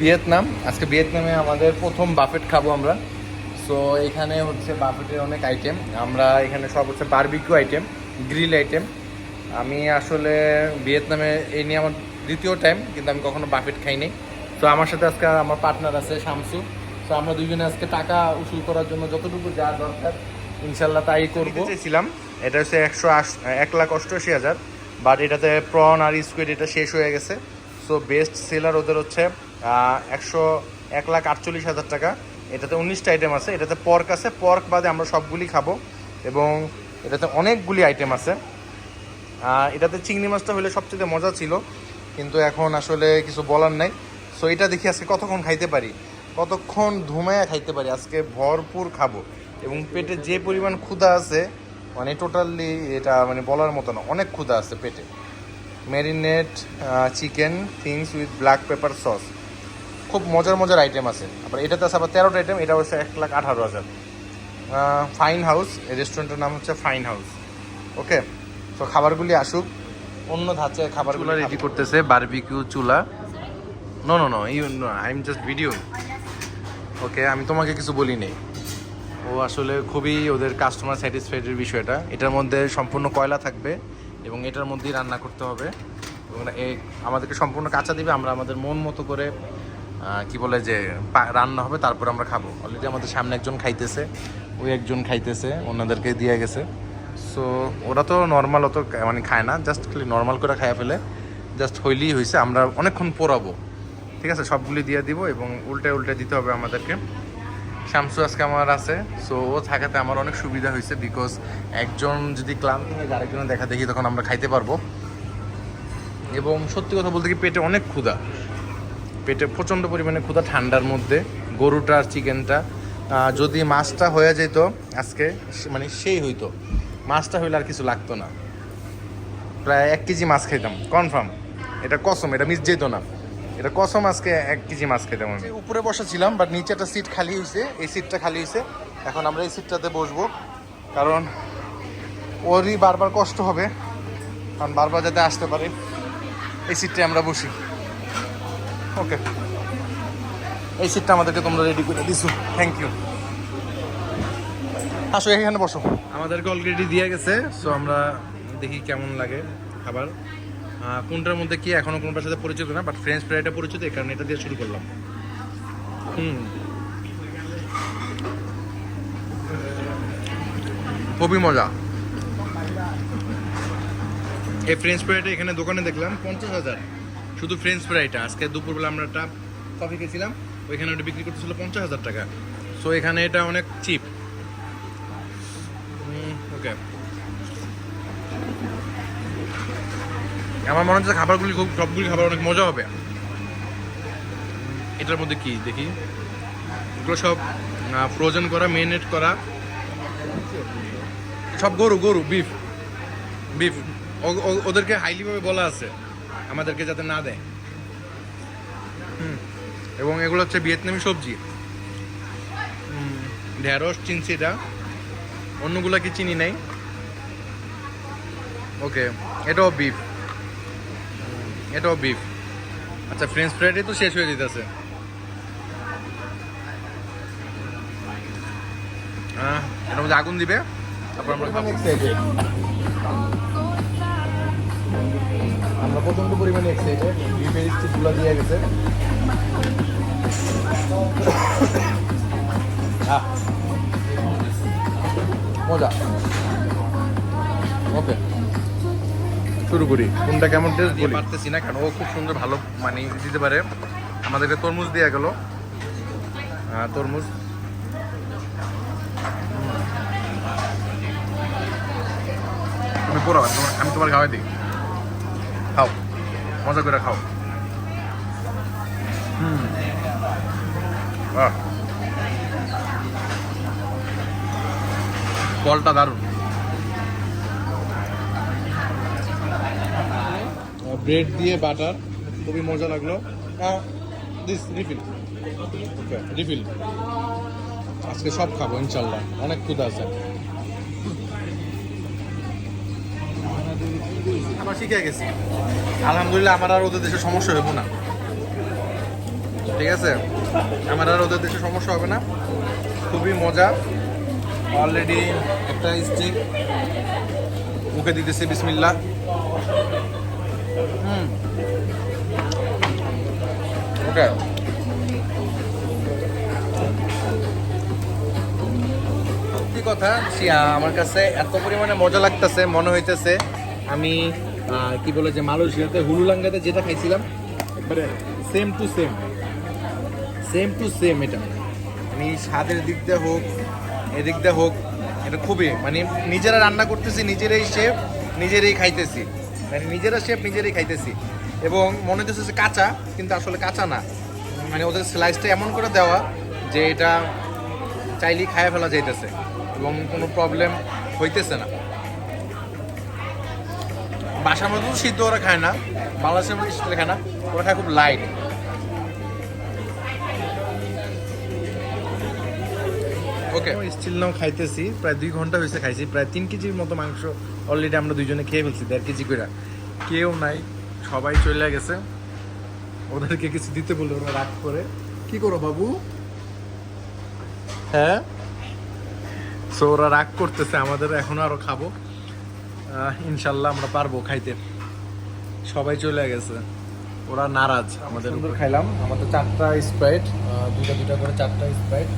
Vietnam. আজকে ভিয়েতনামে আমাদের প্রথম বাফেট খাব আমরা। সো এখানে হচ্ছে বাফেটের অনেক আইটেম আমরা এখানে সব হচ্ছে বারবিকিউ আইটেম গ্রিল আইটেম আমি আসলে ভিয়েতনামে এই নিয়ে আমার দ্বিতীয় টাইম কিন্তু আমি কখনো বাফেট খাইনি তো আমার সাথে আজকে আমার পার্টনার আছে শামসু। তো আমরা দুজনে আজকে টাকা উসুল করার জন্য যতটুকু যা দরকার ইনশাল্লাহ তাই করব। চেয়েছিলাম এটা হচ্ছে একশো আশ এক লাখ অষ্টআশি হাজার বাট এটাতে প্রন আর স্কুইড এটা শেষ হয়ে গেছে। সো বেস্ট সেলার ওদের হচ্ছে একশো এক লাখ আটচল্লিশ হাজার টাকা। এটাতে উনিশটা আইটেম আছে। এটাতে পর্ক আছে। পর্ক বাদে আমরা সবগুলি খাব এবং এটাতে অনেকগুলি আইটেম আছে। এটাতে চিংড়ি মাছটা হলে সবচেয়ে মজা ছিল, কিন্তু এখন আসলে কিছু বলার নাই। সো এটা দেখি আজকে কতক্ষণ খাইতে পারি। কতক্ষণ ধুমায়া খাইতে পারি, আজকে ভরপুর খাব। এবং পেটে যে পরিমাণ ক্ষুধা আছে মানে টোটালি এটা মানে বলার মতো না, অনেক ক্ষুধা আছে পেটে। Marinate chicken things with black pepper sauce খুব মজার মজার আইটেম আছে। আবার এটাতে আছে আবার তেরোটা আইটেম এটা হচ্ছে এক লাখ আঠারো হাজার। ফাইন হাউস এই রেস্টুরেন্টের নাম হচ্ছে ফাইন হাউস ওকে তো খাবারগুলি আসুক। অন্য ধাঁচে খাবারগুলো রেডি করতেছে বারবিকিউ চুলা। No no no you know I am just video okay আমি তোমাকে কিছু বলি নেই। ও আসলে খুবই ওদের কাস্টমার স্যাটিসফাইডের বিষয়টা। এটার মধ্যে সম্পূর্ণ কয়লা থাকবে এবং এটার মধ্যেই রান্না করতে হবে। এবং আমাদেরকে সম্পূর্ণ কাঁচা দিবে, আমরা আমাদের মন মতো করে কি বলে যে রান্না হবে, তারপর আমরা খাব। অলরেডি আমাদের সামনে একজন খাইতেছে, ওই একজন খাইতেছে, ওনাদেরকে দিয়ে গেছে। সো ওরা তো নর্মাল অত মানে খায় না জাস্ট খালি নর্মাল করে খাইয়া ফেলে। জাস্ট হইলেই হয়েছে আমরা অনেকক্ষণ পোড়াবো। ঠিক আছে? সবগুলি দিয়ে দিব এবং উল্টে উল্টে দিতে হবে আমাদেরকে। শামসু আজকে আমার আছে। সো ও থাকাতে আমার অনেক সুবিধা হয়েছে বিকজ একজন যদি ক্লান্ত হয়ে যায়, আরেকজনের দেখা দেখি, তখন আমরা খাইতে পারব। এবং সত্যি কথা বলতে কি, পেটে অনেক ক্ষুধা। পেটে প্রচণ্ড পরিমাণে ক্ষুধা ঠান্ডার মধ্যে, গরুটা আর চিকেনটা। যদি মাছটা হয়ে যেত, আজকে মানে সেই হইতো। মাছটা হইলে আর কিছু লাগতো না। প্রায় এক কেজি মাছ খেতাম কনফার্ম। এটা কসম, এটা মিস যেত না। এটা কসম আজকে এক কেজি মাছ খেতাম আমি উপরে বসেছিলাম বাট নিচে একটা সিট খালি হয়েছে এই সিটটা খালি হয়েছে এখন আমরা এই সিটটাতে বসবো কারণ ওরই বারবার কষ্ট হবে কারণ বারবার যাতে আসতে পারে এই সিটটায় আমরা বসি। ওকে এই সিটটা আমাদেরকে তোমরা রেডি করে দিছো। থ্যাংক ইউ আসো এখানে বসো। আমাদেরকে অলরেডি দিয়ে গেছে সো আমরা দেখি কেমন লাগে খাবার কোনটার মধ্যে কি এখনও কোনটার সাথে পরিচিত না বাট ফ্রেঞ্চ ফ্রাইটা পরিচিত, এই কারণে এটা দিয়ে শুরু করলাম। হুম। খুবই মজা। এই ফ্রেঞ্চ ফ্রাইটা এখানে দোকানে দেখলাম, পঞ্চাশ হাজার। শুধু ফ্রেঞ্চ ফ্রাইটা আজকে দুপুরবেলা আমরা একটা কফি খেয়েছিলাম, ওইখানে ওটা বিক্রি করতেছিল পঞ্চাশ হাজার টাকা। সো এখানে এটা অনেক চিপ ওকে আমার মনে হচ্ছে খাবারগুলি খুব, সবগুলি খাবার অনেক মজা হবে। এটার মধ্যে কি? দেখি। এগুলো সব ফ্রোজেন করা মেরিনেট করা। সব গরু গরু বিফ বিফ ওদেরকে হাইলি ভাবে বলা আছে। আমাদেরকে যাতে না দেয়। হুম। এবং এগুলো হচ্ছে ভিয়েতনামি সবজি। ঢেঁড়স চিনছি এটা অন্যগুলো কি চিনি নাই? ওকে এটাও বিফ এটাও বিফ আচ্ছা ফ্রেঞ্চ ফ্রাইডে তো শেষ হয়ে যেতেছে। আহ, এটার মধ্যে আগুন দিবে তারপর আমরা আমরা প্রচণ্ড পরিমাণে এক্সাইটেড বিফের স্টিকগুলো দিয়ে গেছে। মজা। ওকে শুরু করি। কোনটা কেমন টেস্ট দিয়ে পারতেছি না কারণ ও খুব সুন্দর ভালো মানে দিতে পারে। আমাদেরকে তরমুজ দিয়ে গেল। তরমুজ। তুমি পড়ো আমি তোমার- আমি তোমার খাওয়াই দিই। খাও মজা করে খাও। হুম। ফলটা দারুণ। ব্রেড দিয়ে বাটার, খুবই মজা লাগল। দিস রিফিল রিফিল আজকে সব খাব, ইনশাল্লাহ। অনেক ক্ষুদা আছে। আমরা শিখে গেছি। আলহামদুলিল্লাহ, আমার আর ওদের দেশে সমস্যা হইব না। ঠিক আছে? আমার আর ওদের দেশে সমস্যা হবে না। খুবই মজা। অলরেডি একটা স্টিক মুখে দিতেছে বিসমিল্লা ওকে সত্যি কথা আমার কাছে এত পরিমাণে মজা লাগতেছে, মনে হইতেছে আমি কি বলে যে মালয়েশিয়াতে হুলুলাঙ্গাতে যেটা খাইছিলাম, একবারে same to same same to same এটা। আমি স্বাদের দিক দিয়ে হোক, এদিক দিয়ে হোক, এটা খুবই মানে নিজেরা রান্না করতেছি, নিজেরাই শেফ নিজেরাই খাইতেছি। মানে নিজেরা শেফ নিজেরাই খাইতেছি। এবং মনে হচ্ছে যে কাঁচা, কিন্তু আসলে কাঁচা না। মানে ওদের স্লাইসটা এমন করে দেওয়া যে এটা চাইলেই খাইয়ে ফেলা যাইতেছে এবং কোনো প্রবলেম হইতেছে না। বাসার মধ্যে তো সিদ্ধ ওরা খায় না, বাংলাদেশের মধ্যে সিদ্ধ খায় না, ওরা খায় খুব লাইট ওকে স্টিল নাও খাইতেছি, প্রায় দুই ঘণ্টা হয়েছে খাইছি, প্রায় তিন কেজির মতো মাংস অলরেডি আমরা দুইজনে খেয়ে ফেলছি, দেড় কেজি করে কেউ নাই। সবাই চলে গেছে। ওদেরকে কিছু দিতে বলে ওরা রাগ করে। কি করো বাবু? হ্যাঁ? সো ওরা রাগ করতেছে আমাদের এখন আরও খাব। ইনশাল্লাহ আমরা পারব খাইতে। সবাই চলে গেছে। ওরা নারাজ আমাদের সুন্দর খাইলাম। আমাদের চারটা স্প্রাইট দুটা দুটা করে চারটা স্প্রাইট।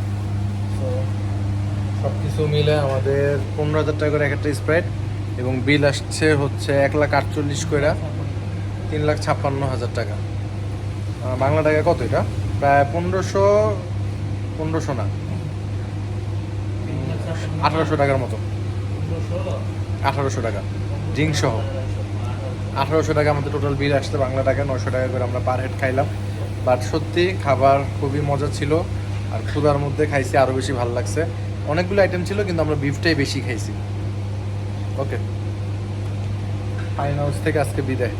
তো সব কিছু মিলে আমাদের পনেরো হাজার টাকা করে এক একটা স্প্রাইট। এবং বিল আসছে হচ্ছে এক লাখ আটচল্লিশ করে তিন লাখ ছাপ্পান্ন হাজার টাকা। বাংলা টাকা কত এটা? প্রায় পনেরোশো পনেরোশো না। আঠারোশো টাকার মতো। আঠারোশো টাকা। ড্রিঙ্ক সহ। আঠারোশো টাকা আমাদের টোটাল বিল আসছে বাংলা টাকা নশো টাকা করে আমরা পার হেড খাইলাম। বাট সত্যি খাবার খুবই মজা ছিল। আর ক্ষুদার মধ্যে খাইছি আরও বেশি ভালো লাগছে। অনেকগুলো আইটেম ছিল, কিন্তু আমরা বিফটাই বেশি খাইছি। ওকে ফাইন হাউস থেকে আজকে বিদায়।